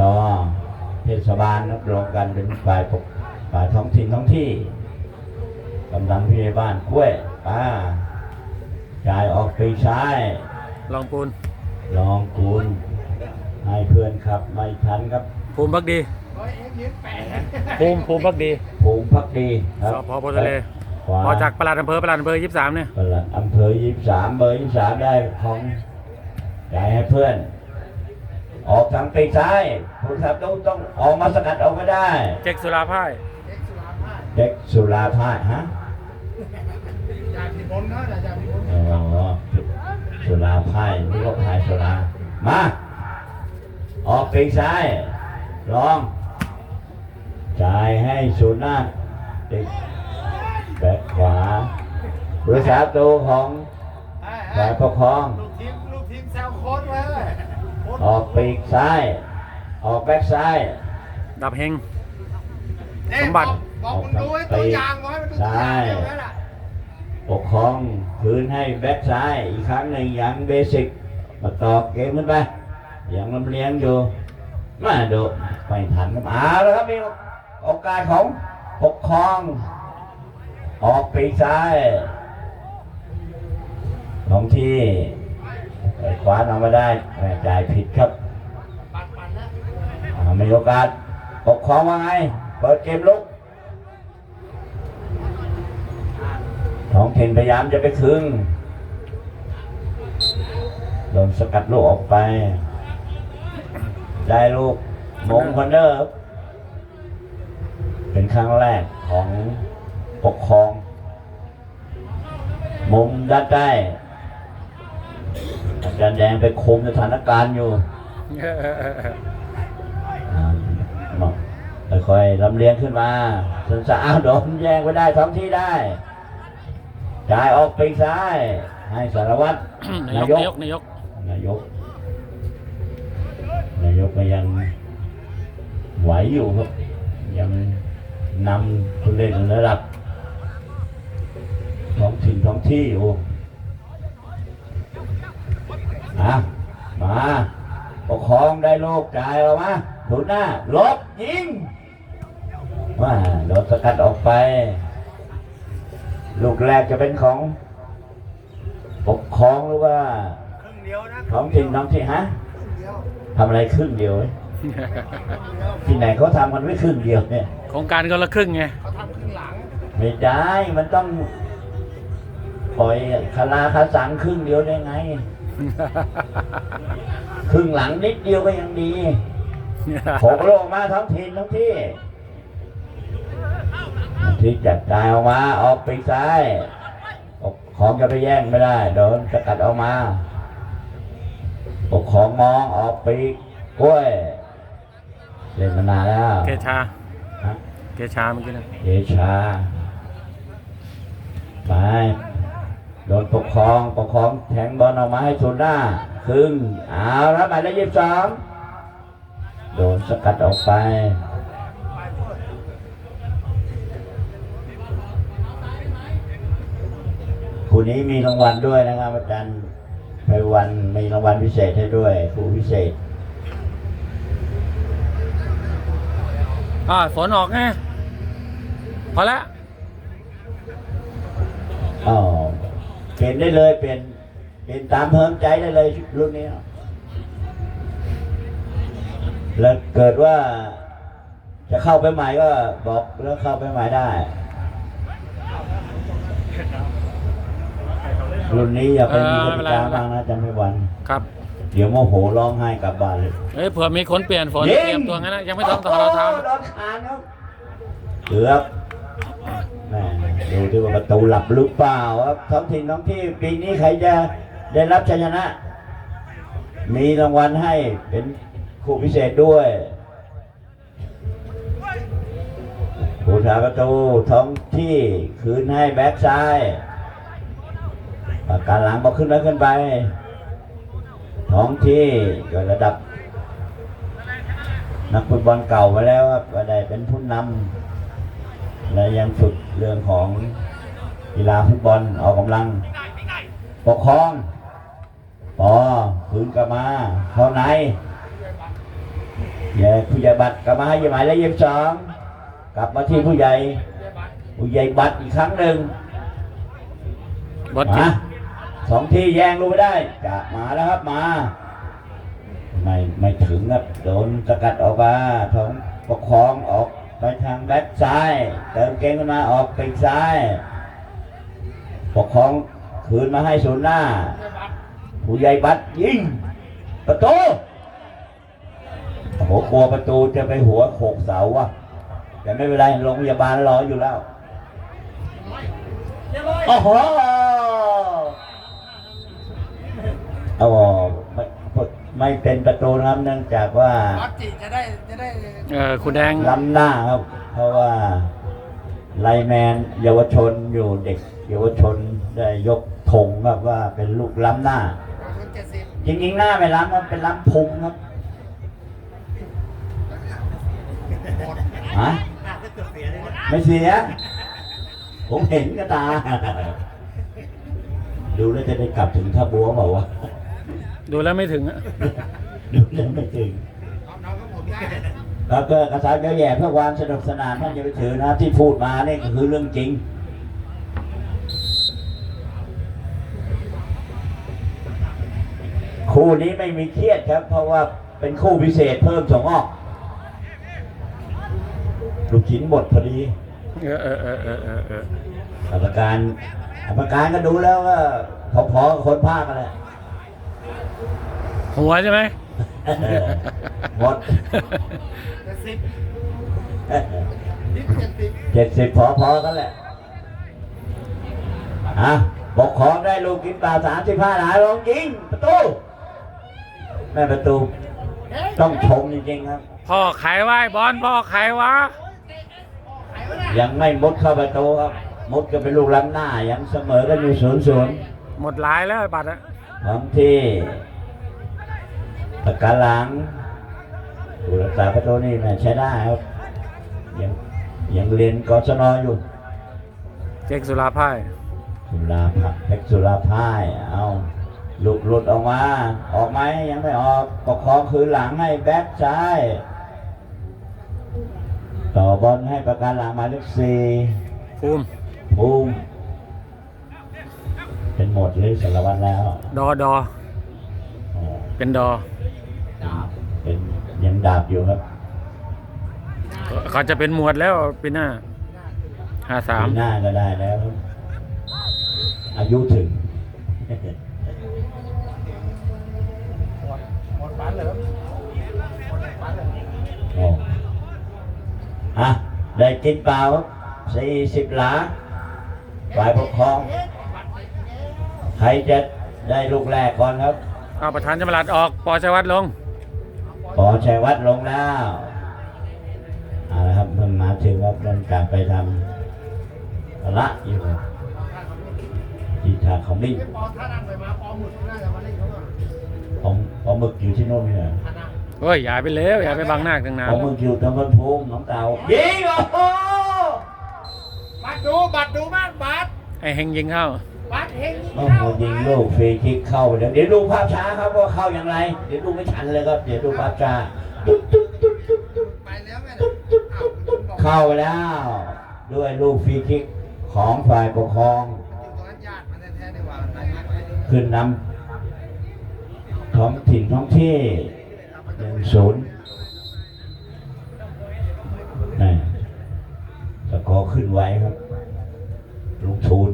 ตเทศบาลรับรองกันเป็นฝ่ายปกฝ่ายท้องถิ่นท้องที่กำลังพี่บ้านกล้วยป้าจ่ายออกปีกซ้าย ลองปูนลองคูณให้เพื่อนครับไม่ทันครับภูมิพักดีภูมิภูมิพักดีภูมิพักดีครัสพโพธิ์ทะเลขวาพอจากปลัดอำเภอปลัดอำเภอยี่สามเนี่ยปลัดอำเภอยี่สามเบอร์ยี่สามได้ของจ่ายให้เพื่อน ออกทางปีกซ้ายผู้ขับต้องต้องออกมาสกัดออกไม่ได้ เจ๊กสุราพ่ายเด็กสุราพาฮะจากพิมลนะจากพิมลอ๋อสุราพายนี่ก็พายสุรามาออกปีกซ้ายลองจ่ายให้สุนาติดแบกขวารักษาตัวของฝ่ายปกครองลูกทีมลูกทีมแซวโค้ดเลยโค้ด ออกปีกซ้าย ออกแบ็กซ้ายดับเฮงเอ๊ะสมบัติ บอกบอกมึงดูไอ้ตัวอย่างไว้มันดูตัวอย่างเดียวนั่นแหละปกครองคืนให้แบ็กซ้ายอีกครั้งหนึ่งอย่างเบสิกมาต่อเกมขึ้นไปอย่างลำเลียงอยู่มาดูไม่ทันครับเอาแล้วครับมีโอกาสของปกครอง ออกปีกซ้ายของที่ ไปคว้าเอามาได้แม่จ่ายผิดครับปัดปัดนะอ่ามีโอกาสปกครองว่าไง เปิดเกมลุกท้องถิ่นพยายามจะไปคึงโดนสกัดลูกออกไป ได้ลูกมงคอนเนอร์เป็นครั้งแรกของปกครองมุมด้านใต้ อาจารย์แดงไปคุมสถานการณ์อยู่อ่าบอกค่อยๆลำเลียงขึ้นมาสันสาวโดนแย่งไปได้ท้องที่ได้จ่ายออกปีกซ้าย ให้สารวัตรนายกนายกนายกนายกนายกก็ยังไหวอยู่ครับ ยังนำผู้เล่นระดับท้องถิ่นท้องที่อยู่ อะมาปกครองได้ลูกจ่ายออกมาถูหน้าลบยิงว่าโดนสกัดออกไป ลูกแรกจะเป็นของ ปกครองหรือว่าครึ่งเดียวนะท้องถิ่นท้องที่ฮะครึ่งเดียวทำอะไรครึ่งเดียวเว้ยที่ไหนเขาทำกันไม่ครึ่งเดียวเนี่ยโครงการคนละครึ่งไงเขาทำครึ่งหลังไม่ได้มันต้องปล่อยคาราคาสังครึ่งเดียวได้ไง ครึ่งหลังนิดเดียวก็ยังดีหกโลมาทั้งทีมทั้งที่ที่จัดจ่ายออกมาออกปีกซ้ายปกของจะไปแย่งไม่ได้โดนสกัดออกมาปกของมองออกปีกกล้วยเล่นมานานแล้วเกชาฮะเกชาเมื่อกี้นะเดชาไป โดนปกครองปกครองแทงบอลออกมาให้สุนหน้าครึ่งเอาแล้วหมายเลขยี่สิบสองโดนสกัดออกไปคู่นี้มีรางวัลด้วยนะครับอาจารย์ไพวันมีรางวัลพิเศษให้ด้วยครูพิเศษอ่าฝนออกไงพอละอ๋อ เปลี่ยนได้เลยเปลี่ยนเปลี่ยนตามเพิ่มใจได้เลยรุ่นนี้ แล้วเกิดว่า จะเข้าไปใหม่ก็บอกแล้วเข้าไปใหม่ได้ รุ่นนี้อย่าไปมีกติกามากนะจำไม่วันครับเดี๋ยวโมโหร้องไห้กลับบ้านเลยเอ้ยเผื่อมีคนเปลี่ยนฝนยิงเตรียมตัวงั้นนะยังไม่ต้องต่อเราเท้าโอ้โหโดนขานครับเกือบ แม่ดูที่ว่าประตูหลับหรือเปล่าครับท้องถิ่นท้องที่ปีนี้ใครจะได้รับชัยชนะ มีรางวัลให้เป็นคู่พิเศษด้วยผู้สาประตูท้องที่คืนให้แบ็กซ้ายปากการหลังบอกขึ้นแล้วขึ้นไป ท้องที่ก็ระดับ นักฟุตบอลเก่ามาแล้วครับก็ได้เป็นผู้นำ และยังฝึกเรื่องของกีฬาฟุตบอลออกกำลัง ปกครองปอคืนกลับมาเข้าในแย่ผู้ใหญ่บัตรกลับมาให้หมายเลขยี่สิบสองกลับมาที่ผู้ใหญ่ ผู้ใหญ่บัตรอีกครั้งหนึ่งบอสกิมานสองที่แย่งรู้ไม่ได้จะมาแล้วครับมา ไม่ไม่ถึงครับโดนสกัดออกมาท้องประคองออก ไปทางแบ็คซ้าย เติมเกมขึ้นมาออกปีกซ้าย ปกครองคืนมาให้ศูนย์หน้า ผู้ใหญ่บัตรยิง ประตูโอ้โหกลัวประตูจะไปหัวโขกเสาว่ะแต่ไม่เป็นไรโรงพยาบาลรออยู่แล้วโอ้โหเอาอ ไม่ไม่เป็นประตูนะครับเนื่องจากว่าวัดจิจะได้จะได้เออคุณแดงล้ำหน้าครับ เพราะว่าไลแมนเยาวชนอยู่เด็ก เยาวชนได้ยกธงครับว่าเป็นลูกล้ำหน้า ชุดเจ็ดสิบจริงๆหน้าไม่ล้ำครับเป็นล้ำพุงครับฮะไม่เสีย ผมเห็นกับตา ดูแล้วจะได้กลับถึงท่าบัวเปล่าวะ ดูแล้วไม่ถึงอะดูแล้วไม่ถึงเอาน้องก็ผมได้แล้วก็กระสายเยอะแย่เพื่อความสนุกสนานท่านอย่าไปถือนะครับที่พูดมาเนี่ยก็คือเรื่องจริง คู่นี้ไม่มีเครียดครับ เพราะว่าเป็นคู่พิเศษเพิ่มสองออกลูกชิ้นหมดพอดีเออเออเออเออเออเออกรรมการกรรมการก็ดูแล้วว่าพอๆกับคนภาคกันแหละ หัวใช่ไหมหมดเจ็ดสิบนิดเจ็ดสิบเจ็ดสิบพอๆกันแหละอะปกครองได้ลูกกินเปล่าสามสิบห้าหลายลงยิงประตูแม่ประตู ต้องชมจริงๆครับพ่อขายไว้บอลพ่อขายวะยังไม่มุดเข้าประตูครับมุดก็เป็นลูกล้ำหน้ายังเสมอกันอยู่ศูนย์ศูนย์หมดหลายแล้วไอ้บัตรอะของที่ ปากกาหลังผู้รักษาประตูนี่แม่ใช้ได้ครับ ยังยังเรียนกศนอยู่ เจ๊กสุราพ่ายสุราภาเพชรสุราพ่าย เอาหลุดหลุดออกมา ออกไหมยังไม่ออกปกครองคืนหลังให้แบ็คซ้าย ต่อบอลให้ประการหลังหมายเลขสี่ภูมิภูมิเป็นหมดเลยสารวัตรแล้ว ดอดออ๋อเป็นดอเป็นยัง ดาบอยู่ครับเขาจะเป็นหมวดแล้วปีหน้าห้าสามปีหน้าก็ได้แล้วครับอายุถึงหมดหมดปันเลยครับหมดปันเลยโอ้อะได้กินเปล่าครับสี่สิบหลาฝ่ายปกครอง ใครจะได้ลูกแรกก่อนครับ เอาประธานจำรัดออก ปอชวัตรลง ปอชัยวัฒน์ลงแล้วเอาละครับเพิ่งมาถึงครับเริ่มการไปทำธุระอยู่ที่ทางเขามิ่งปอถ้านั่งไปมาปอหมึกน่าจะมาเล่นเขาอะผมผมหมึกอยู่ที่โน่นนี่เหรอถ้านั่งเฮ้ยอย่าไปเล้วอย่าไปบังหน้าตั้งนานผมหมึกอยู่ตำบลภูมิหน้องเต่ายิงโอ้โหบัตรดูบัตรดูมากบัตรไอ้เฮงยิงเข้า บัตรเฮงยิงโอ้เข้าโหยิงลูกฟรีคิกเข้าเดี๋ยวเดี๋ยวดูภาพช้าครับว่าเข้าอย่างไร เดี๋ยวดูไม่ทันเลยครับ เดี๋ยวดูภาพช้าตุ๊บตุ๊บตุ๊บตุ๊บตุ๊บไปแล้วแม่เนี่ยอ้าวคุณบอกเข้าไปแล้ว ด้วยลูกฟรีคิกของฝ่ายปกครองอยู่ตรงนั้นญาติมาแท้ๆในวันไหนมาไหนขึ้นนำท้องถิ่นท้องที่หนึ่งศูนย์นี่สกอร์ขึ้นไว้ครับลุงทูน